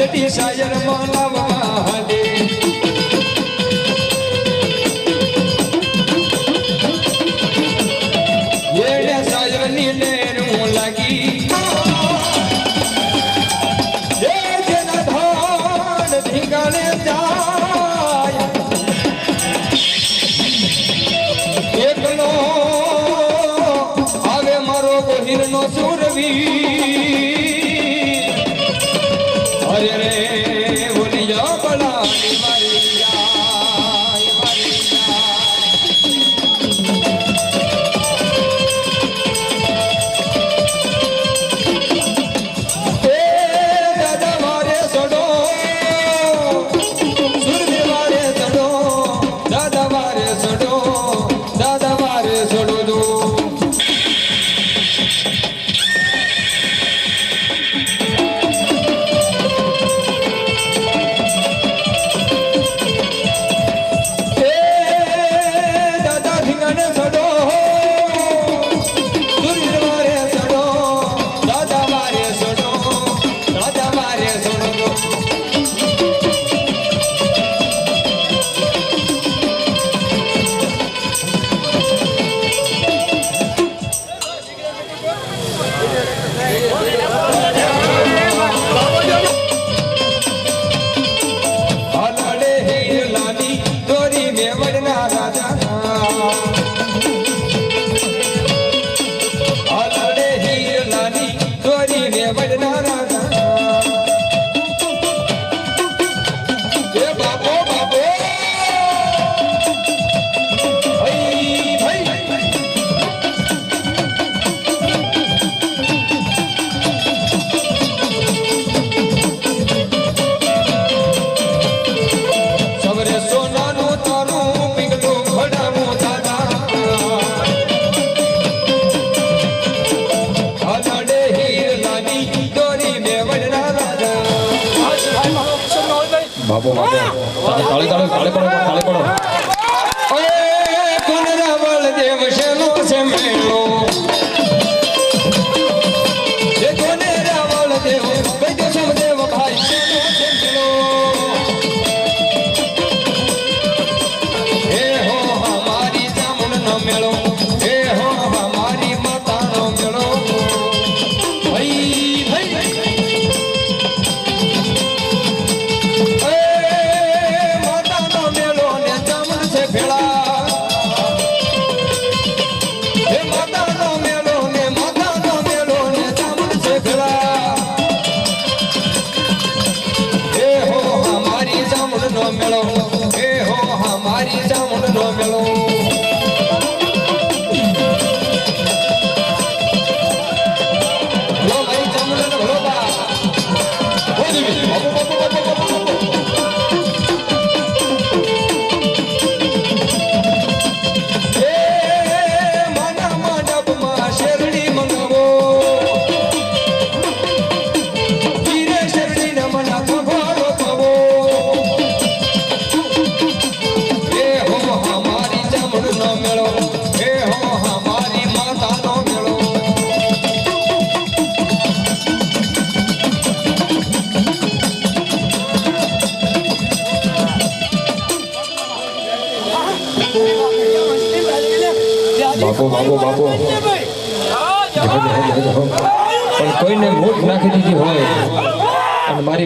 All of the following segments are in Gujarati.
সেটি সায়ের মালা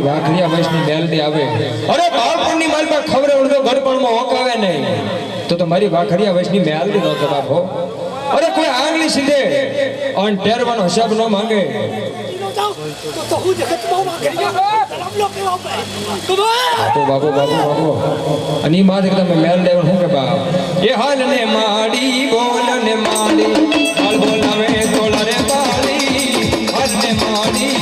વાઘરિયા વંશની બેલડી આવે. અરે બાળપણની માલ પર ખબર ઉડતો ગડપણમાં હોકાવે નહીં. તો તમારી વાઘરિયા વંશની મેલડી નહોતો બાપો અરે કોઈ આંગળી સીધે. અન ટેરવાનો હિસાબ ન માંગે. બાબુ બાબુ બાબુ અને એ તમે મેલ ડ્રાઈવર શું કે એ હાલ ને માડી, બોલ ને માડી. હાલ બોલ રે માડી. માડી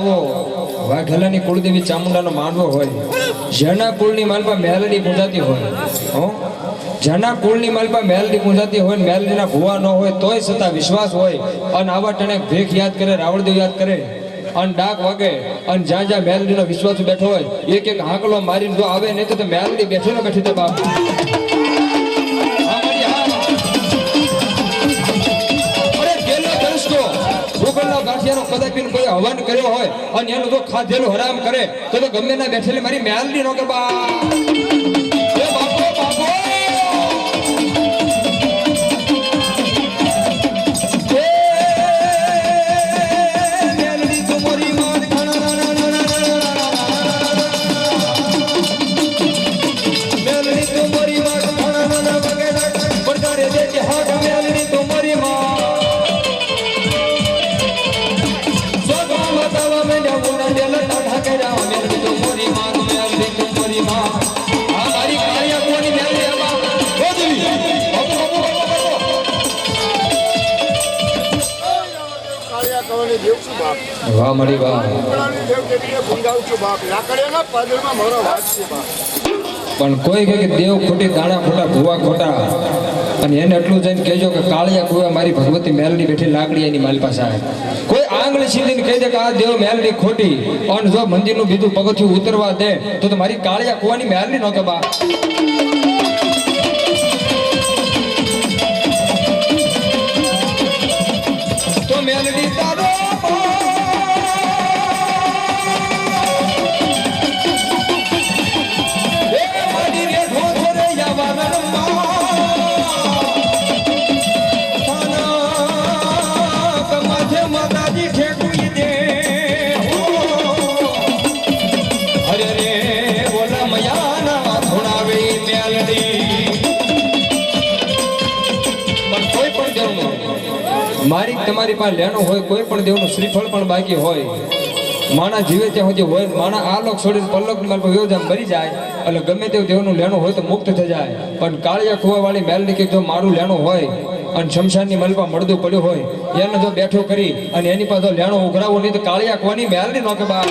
આવો વાઘેલાની કુળદેવી ચામુંડાનો માનવો હોય. જેના કુળની માલપા મેલડી પૂજાતી હોય. હો? જેના કુળની માલપા મહેલની પૂજાતી હોય મહેલના ભુવા ન હોય તોય છતાં વિશ્વાસ હોય. અને આવા ટણે ભેખ યાદ કરે રાવણદેવ યાદ કરે. અને ડાક વાગે, અને જ્યાં જ્યાં મેલડીનો વિશ્વાસ બેઠો હોય, એક એક હાંકલો મારીને જો આવે, નહીં તો મહેલડી બેઠી ને બેઠી તો બાપ. ભૂગોળના ગાંઠિયાનો કદાપી કોઈ હવન કર્યો હોય અને એનું જો ખાધેલું હરામ કરે, તો તો ગમે ના બેઠેલી મારી મેલડી નો કે બા. કોઈ કે દેવ ખોટી, દાણા ખોટા, ભૂવા ખોટા. અને એને એટલું જઈને કહેજો કે કાળિયા કુવા મારી ભગવતી મેલડી બેઠી લાકડી એની માલ પાસે આવે કોઈ આંગળી સીધીને કહી દે કે આ દેવ મેલડી ખોટી. અને જો મંદિરનું બીજું પગથિયું ઉતરવા દે, તો મારી કાળિયા કુવાની મેલડી નો કે બા. મારી તમારી પાસે લેણું હોય, કોઈ પણ દેવનું શ્રીફળ પણ બાકી હોય. માણા જીવે ત્યાં સુધી હોય, માણા આ લોક છોડીને પલ્લકની માલ પર મરી જાય. એટલે ગમે તેવું દેવનું લેણું હોય તો મુક્ત થઈ જાય. પણ કાળિયા ખુવાવાળી મેલની કે જો મારું લેણું હોય, અને શમશાનની મલપા મળદું પડ્યું હોય એને જો બેઠો કરી, અને એની પાસે લેણો ઉઘરાવો નહીં તો કાળિયા ખુવાની મેલડી નો કે બા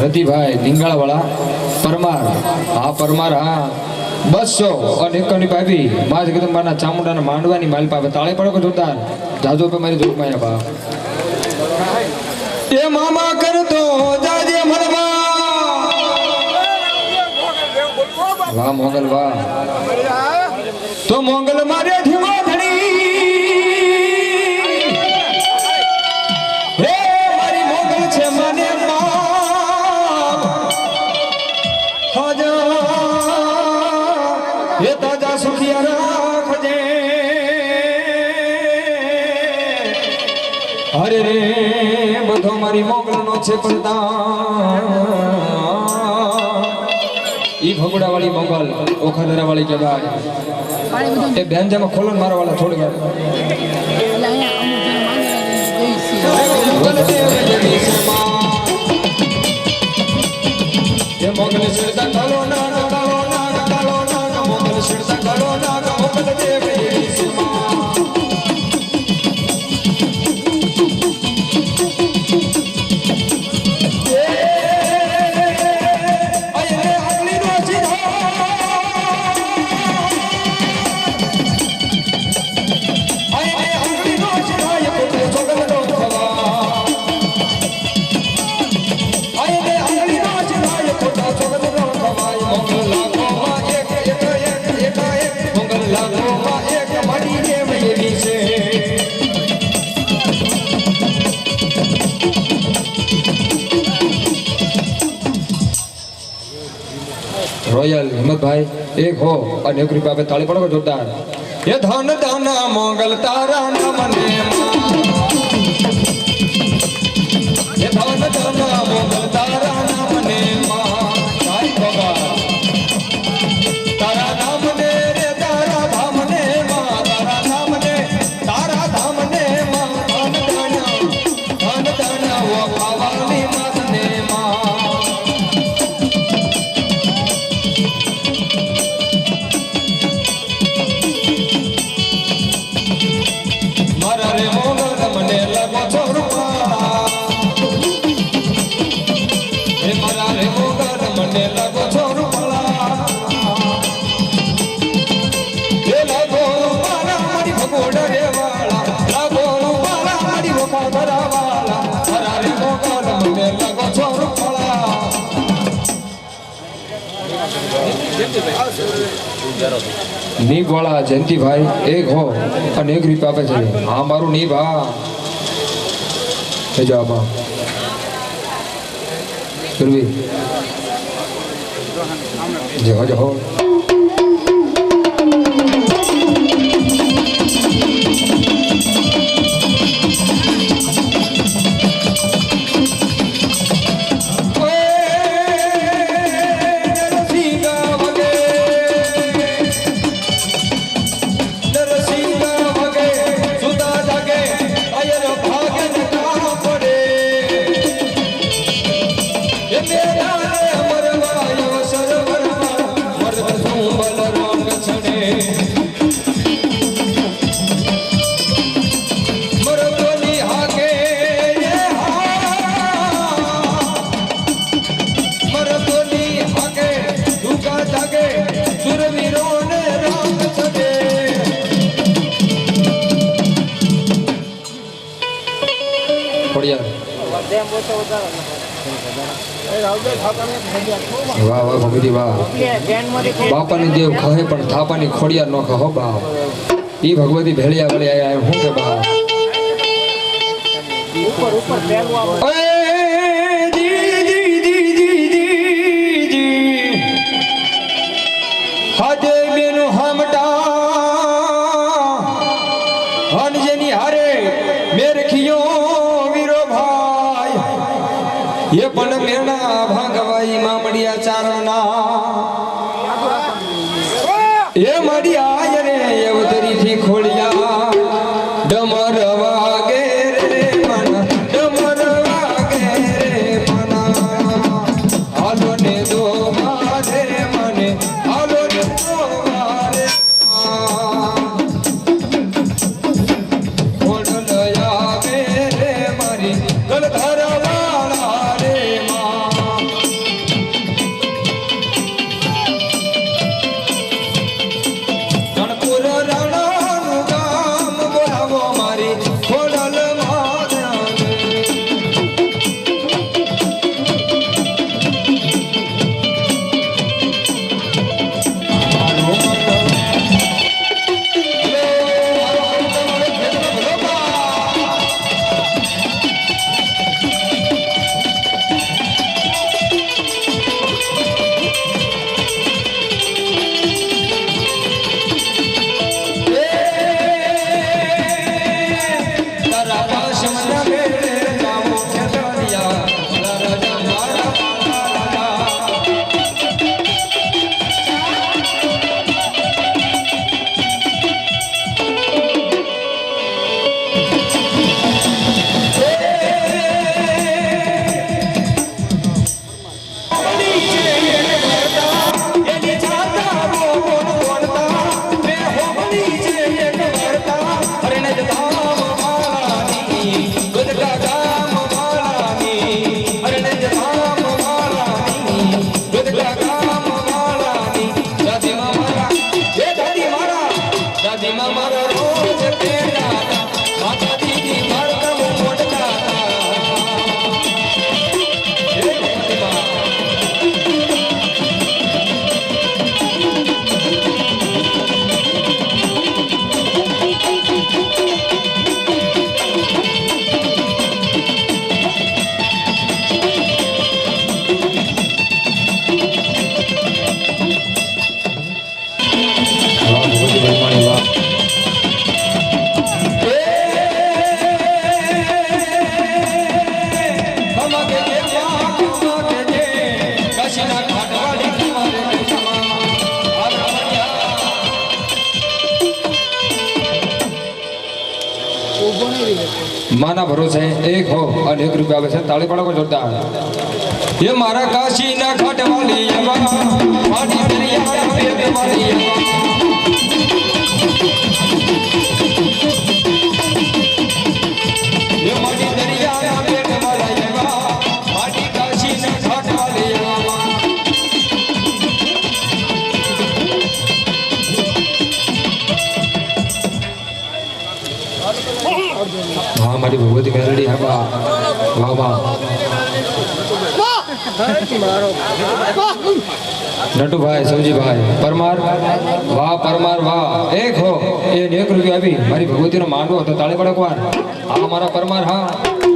રતિભાઈ ધીંગાળાવાળા પરમાર. હા પરમાર હા. બસો અને એકની ભાભી મા જગદંબાના ચામુંડાના માંડવાની માલ આવે તાળે પડો જોરદાર? જાજો પે મારી જોગ માયા બા. એ મામા કરતો જાજે મરવા વાહ, મોગલ વાહ. તો મોગલ મારે ધીમો ધણી અરે રે બધો મારી મોગલનો છે પણ ઈ ભગોડા વાળી મોગલ ઓખાદરા વાળી કહેવાય એ બેંજામાં ખોલો ને મારા વાળા થોડી વાર. મોગલ શિરતા કાલો નાગ, કાલો નાગ, કરો ના મોગલ શિરતા કાલો નાગ, મોગલ દેવ. એક હો અને એક રૂપિયા તાળી પડો જોરદાર? એ ધન ધન મોગલ તારા નમને. એ ધન ધન નીભ વાળા જયંતિભાઈ, એક હો અને એક રૂપિયા આપે છે. હા, મારું નીભ હા જવાબ સુરવી જહો જહો વાહ વાહ ભગવતી વાહ. બાપાની દેવ કહે પણ થાપાની ખોડિયા નો કહો બા ઈ ભગવતી ભેળિયા વળી આયા હું કે બાપ? ઓય જી માના ભરોસે એક હો અને એક રૂપિયા આવે છે. તાળી પડો જોરદાર. એ મારા કાશી ના ખાટવાલી પાટી દરિયા વાળી હા, મારી ભગવતી મેરડી હા, બા. વાહ બા નટુભાઈ, સૌજીભાઈ, પરમાર, વાહ પરમાર, વાહ. એક હો, એ એક રૂપિયા આપી મારી ભગવતીનો માંડવો હતો, તાળે પડકવાર હા, મારા પરમાર, હા.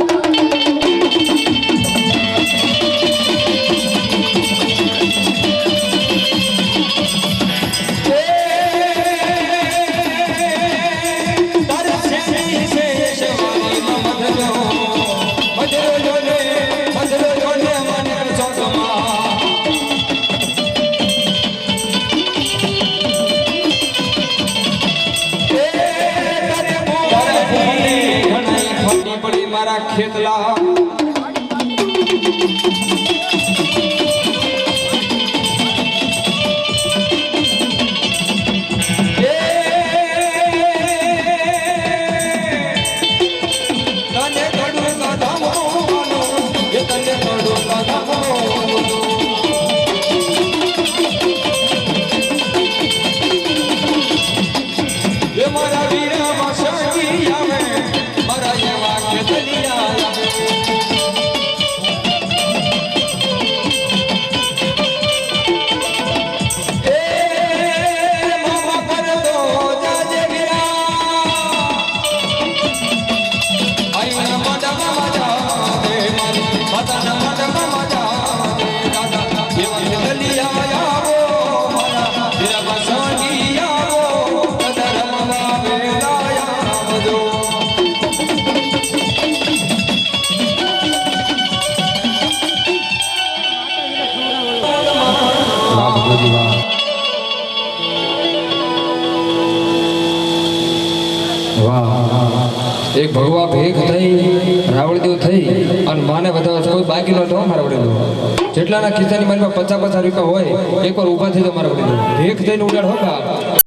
हमारा खेतला ભેખ થઈ, રાવળદેવ થઈ, અને માને બધા કોઈ બાકી હો મારા વડે જેટલાના ખિસ્સાની મારી પાસે પચાસ પચાસ રૂપિયા હોય એકવાર ઊભા થઈ તો મારા વડે ભેગ થઈને ઉડાડ હો